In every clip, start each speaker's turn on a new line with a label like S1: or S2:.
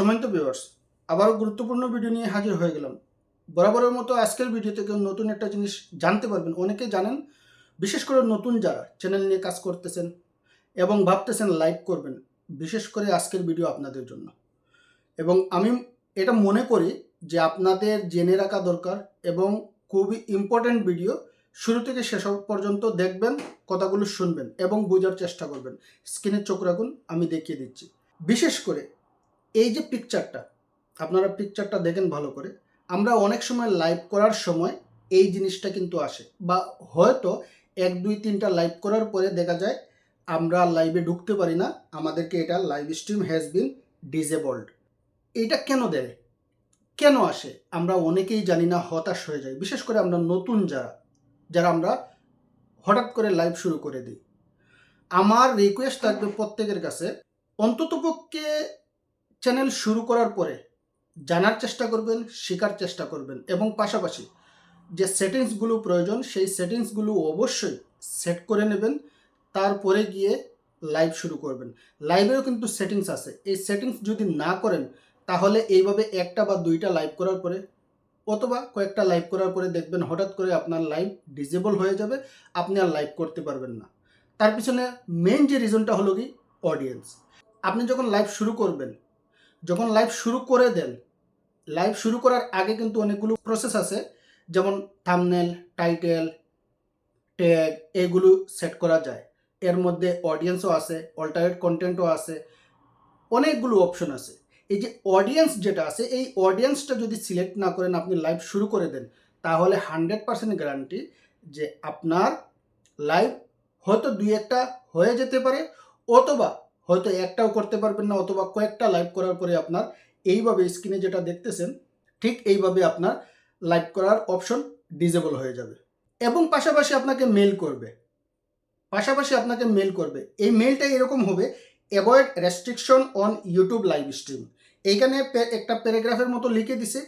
S1: সমান্ত viewers আবারও গুরুত্বপূর্ণ video নিয়ে হাজির হয়ে গেলাম। বরাবরের মতো আজকের ভিডিও থেকে নতুন একটা জিনিস জানতে পারবেন। অনেকে জানেন, বিশেষ করে নতুন যারা চ্যানেল নিয়ে কাজ করতেছেন এবং ভাবতেছেন লাইভ করবেন, বিশেষ করে আজকের ভিডিও আপনাদের জন্য। এবং আমি এটা মনে করি যে আপনাদের জেনে রাখা দরকার এবং খুবই ইম্পর্ট্যান্ট ভিডিও শুরু থেকে শেষ পর্যন্ত দেখবেন, কথাগুলো শুনবেন এবং বোঝার চেষ্টা করবেন। স্ক্রিনের চোখ রাখুন, আমি দেখিয়ে দিচ্ছি। বিশেষ করে এই যে পিকচারটা আপনারা পিকচারটা দেখেন ভালো করে, আমরা অনেক সময় লাইভ করার সময় এই জিনিসটা কিন্তু আসে বা হয়তো এক, দুই, তিনটা লাইভ করার পরে দেখা যায় আমরা লাইভে ঢুকতে পারি না, আমাদেরকে এটা live stream has been disabled এটা কেন দেয় কেন আসে? আমরা অনেকেই জানি না, হতাশ হয়ে যাই বিশেষ করে আমরা নতুন যারা যারা আমরা হঠাৎ করে লাইভ শুরু করে দিই। আমার রিকোয়েস্ট থাকবে প্রত্যেকের কাছে, অন্ততপক্ষে চ্যানেল শুরু করার পরে জানার চেষ্টা করবেন, শেখার চেষ্টা করবেন এবং পাশাপাশি যে সেটিংসগুলো প্রয়োজন, সেই সেটিংসগুলো অবশ্যই সেট করে নেবেন, তারপরে গিয়ে লাইভ শুরু করবেন। লাইভেও কিন্তু সেটিংস আছে। এই সেটিংস যদি না করেন, তাহলে এইভাবে একটা বা দুইটা লাইভ করার পরে অথবা কয়েকটা লাইভ করার পরে দেখবেন হঠাৎ করে আপনার লাইভ ডিজেবল হয়ে যাবে, আপনি আর লাইভ করতে পারবেন না। তার পিছনে মেন যে রিজনটা হলো কি? অডিয়েন্স আপনি যখন লাইভ শুরু করবেন যখন লাইভ শুরু করে দেন লাইভ শুরু করার আগে কিন্তু অনেকগুলো প্রসেস আছে, যেমন থামনেল টাইটেল ট্যাগ এগুলো সেট করা যায়। এর মধ্যে অডিয়েন্সও আছে অল্টারেট কন্টেন্টও আছে, অনেকগুলো অপশন আছে। এই যে অডিয়েন্স যেটা আছে, এই অডিয়েন্সটা যদি সিলেক্ট না করেন, আপনি লাইভ শুরু করে দেন, তাহলে হান্ড্রেড পার্সেন্ট গ্যারান্টি যে আপনার লাইভ হয়তো দুই একটা হয়ে যেতে পারে, অথবা হয়তো একটাও করতে পারবেন না অথবা কয়েকটা লাইভ করার পরে আপনার এইভাবে স্ক্রিনে যেটা দেখতেছেন, ঠিক এইভাবে আপনার লাইভ করার অপশন ডিজেবল হয়ে যাবে। এবং পাশাপাশি আপনাকে মেল করবে। পাশাপাশি আপনাকে মেল করবে। এই মেলটা এরকম হবে avoid restriction on YouTube live stream এইখানে একটা প্যারাগ্রাফের মতো লিখে দিছে,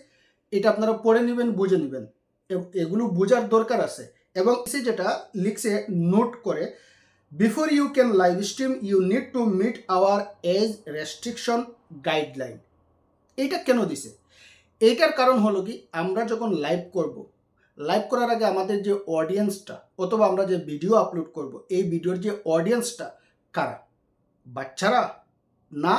S1: এটা আপনারা পড়ে নেবেন, বুঝে নেবেন। এগুলো বোঝার দরকার আছে। এবং সে যেটা লিখছে নোট করে before you can live stream you need to meet our age restriction guideline এইটা কেন দিছে? এইটার কারণ হলো কি, আমরা যখন লাইভ করব লাইভ করার আগে আমাদের যে অডিয়েন্সটা অথবা আমরা যে ভিডিও আপলোড করব, এই ভিডিওর যে অডিয়েন্সটা কারা? বাচ্চারা না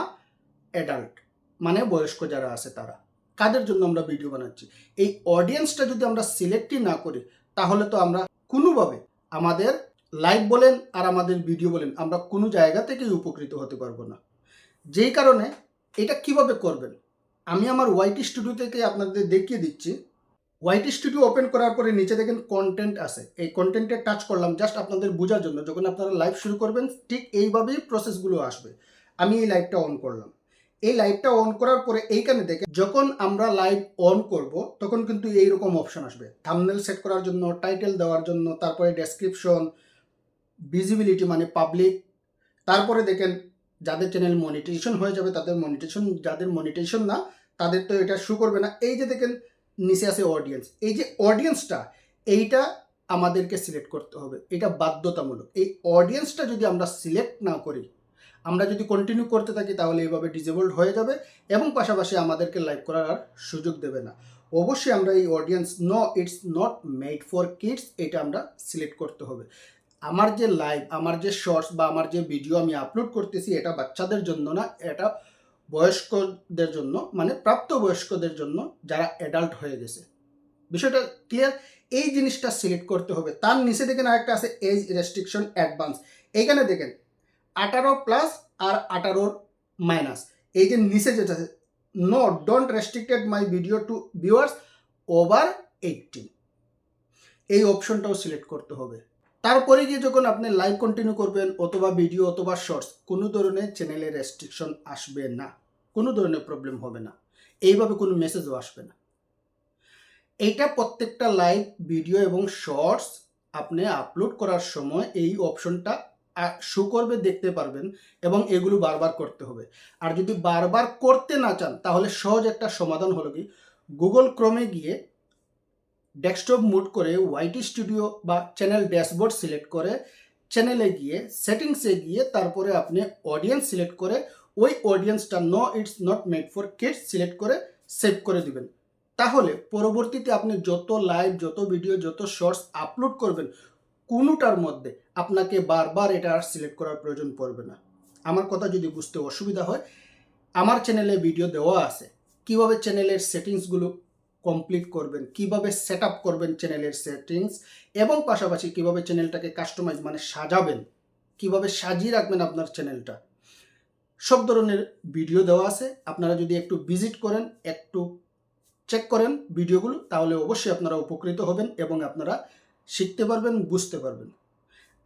S1: অ্যাডাল্ট মানে বয়স্ক যারা আছে তারা। কাদের জন্য আমরা ভিডিও বানাচ্ছি? এই অডিয়েন্সটা যদি আমরা সিলেক্টই না করি, তাহলে তো আমরা কোনোভাবে আমাদের লাইভ বলেন আর আমাদের ভিডিও বলেন, আমরা কোনো জায়গা থেকেই উপকৃত হতে পারব না। যেই কারণে এটা কীভাবে করবেন? আমি আমার ওয়াইটি স্টুডিও থেকে আপনাদের দেখিয়ে দিচ্ছি। ওয়াইটি স্টুডিও ওপেন করার পরে নিচে দেখেন কন্টেন্ট আছে। এই কন্টেন্টে টাচ করলাম জাস্ট আপনাদের বোঝার জন্য। যখন আপনারা লাইভ শুরু করবেন, ঠিক এইভাবেই প্রসেসগুলো আসবে। আমি এই লাইভটা অন করলাম। এই লাইভটা অন করার পরে এইখানে দেখে যখন আমরা লাইভ অন করব, তখন কিন্তু এইরকম অপশন আসবে। থামনেল সেট করার জন্য টাইটেল দেওয়ার জন্য, তারপরে ডেসক্রিপশন ভিজিবিলিটি মানে পাবলিক তারপরে দেখেন যাদের চ্যানেল মনিটেশন হয়ে যাবে, তাদের মনিটেশন যাদের মনিটেশন না, তাদের তো এটা শু করবে না। এই যে দেখেন নিচে আছে অডিয়েন্স এই যে অডিয়েন্সটা এইটা আমাদেরকে সিলেক্ট করতে হবে। এটা বাধ্যতামূলক। এই অডিয়েন্সটা যদি আমরা সিলেক্ট না করি, আমরা যদি কন্টিনিউ করতে থাকি, তাহলে এইভাবে ডিজেবলড হয়ে যাবে এবং পাশাপাশি আমাদেরকে লাইভ করার আর সুযোগ দেবে না। অবশ্যই আমরা এই audience no it's not made for kids এটা আমরা সিলেক্ট করতে হবে। আমার যে লাইভ আমার যে শর্টস বা আমার যে ভিডিও আমি আপলোড করতেছি, এটা বাচ্চাদের জন্য না, এটা বয়স্কদের জন্য মানে প্রাপ্তবয়স্কদের জন্য যারা অ্যাডাল্ট হয়ে গেছে। বিষয়টা ক্লিয়ার এই জিনিসটা সিলেক্ট করতে হবে। তার নিচে দেখেন আরেকটা আছে এজ রেস্ট্রিকশন অ্যাডভান্স এইখানে দেখেন, আঠারো প্লাস আর আঠারোর মাইনাস এই যে নিচে যেটা আছে no don't restricted my video to viewers over eighteen এই অপশনটাও সিলেক্ট করতে হবে। তারপরে গিয়ে যখন আপনি লাইভ কন্টিনিউ করবেন অথবা ভিডিও অথবা শর্টস কোনো ধরনের চ্যানেলে রেস্ট্রিকশন আসবে না। কোনো ধরনের প্রবলেম হবে না। এইভাবে কোনো মেসেজও আসবে না। এইটা প্রত্যেকটা লাইভ ভিডিও এবং শর্টস আপনি আপলোড করার সময় এই অপশনটা শো করবে, দেখতে পারবেন এবং এগুলো বারবার করতে হবে। আর যদি বারবার করতে না চান, তাহলে সহজ একটা সমাধান হলো কি? গুগল ক্রমে গিয়ে ডেস্কটপ মুড করে ওয়াইটি স্টুডিও বা চ্যানেল ড্যাশবোর্ড সিলেক্ট করে চ্যানেলে গিয়ে সেটিংসে গিয়ে তারপরে আপনি অডিয়েন্স সিলেক্ট করে ওই অডিয়েন্সটা no it's not made for kids select করে সেভ করে দিবেন। তাহলে পরবর্তীতে আপনি যত লাইভ, যত ভিডিও, যত শর্টস আপলোড করবেন, কোনোটার মধ্যে আপনাকে বারবার এটা আর সিলেক্ট করার প্রয়োজন পড়বে না। আমার কথা যদি বুঝতে অসুবিধা হয়, আমার চ্যানেলে ভিডিও দেওয়া আছে। কীভাবে চ্যানেলের সেটিংসগুলো কমপ্লিট করবেন, কীভাবে সেট আপ করবেন চ্যানেলের সেটিংস এবং পাশাপাশি কীভাবে চ্যানেলটাকে কাস্টমাইজ মানে সাজাবেন, কীভাবে সাজিয়ে রাখবেন আপনার চ্যানেলটা সব ধরনের ভিডিও দেওয়া আছে, আপনারা যদি একটু ভিজিট করেন, একটু চেক করেন ভিডিওগুলো তাহলে অবশ্যই আপনারা উপকৃত হবেন এবং আপনারা শিখতে পারবেন, বুঝতে পারবেন।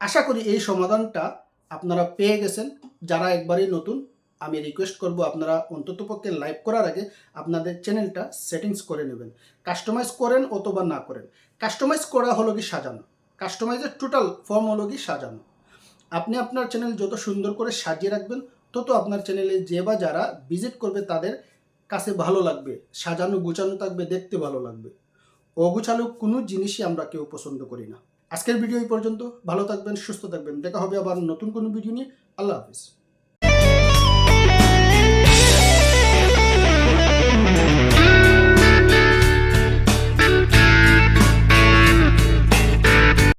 S1: আশা করি এই সমাধানটা আপনারা পেয়ে গেছেন। যারা একবারই নতুন আমি রিকোয়েস্ট করব আপনারা অন্ততপক্ষে লাইভ করার আগে আপনাদের চ্যানেলটা সেটিংস করে নেবেন। কাস্টমাইজ করেন অথবা না করেন। কাস্টমাইজ করা হলো কি সাজানো? কাস্টমাইজের টোটাল ফর্ম হলো কি সাজানো? আপনি আপনার চ্যানেল যত সুন্দর করে সাজিয়ে রাখবেন, তত আপনার চ্যানেলে যে বা যারা ভিজিট করবে তাদের কাছে ভালো লাগবে। সাজানো গুছানো থাকবে, দেখতে ভালো লাগবে। অগুছালো কোনো জিনিসই আমরা কেউ পছন্দ করি না। আজকের ভিডিও এই পর্যন্ত। ভালো থাকবেন, সুস্থ থাকবেন। দেখা হবে আবার নতুন কোনো ভিডিও নিয়ে। আল্লাহ হাফিজ।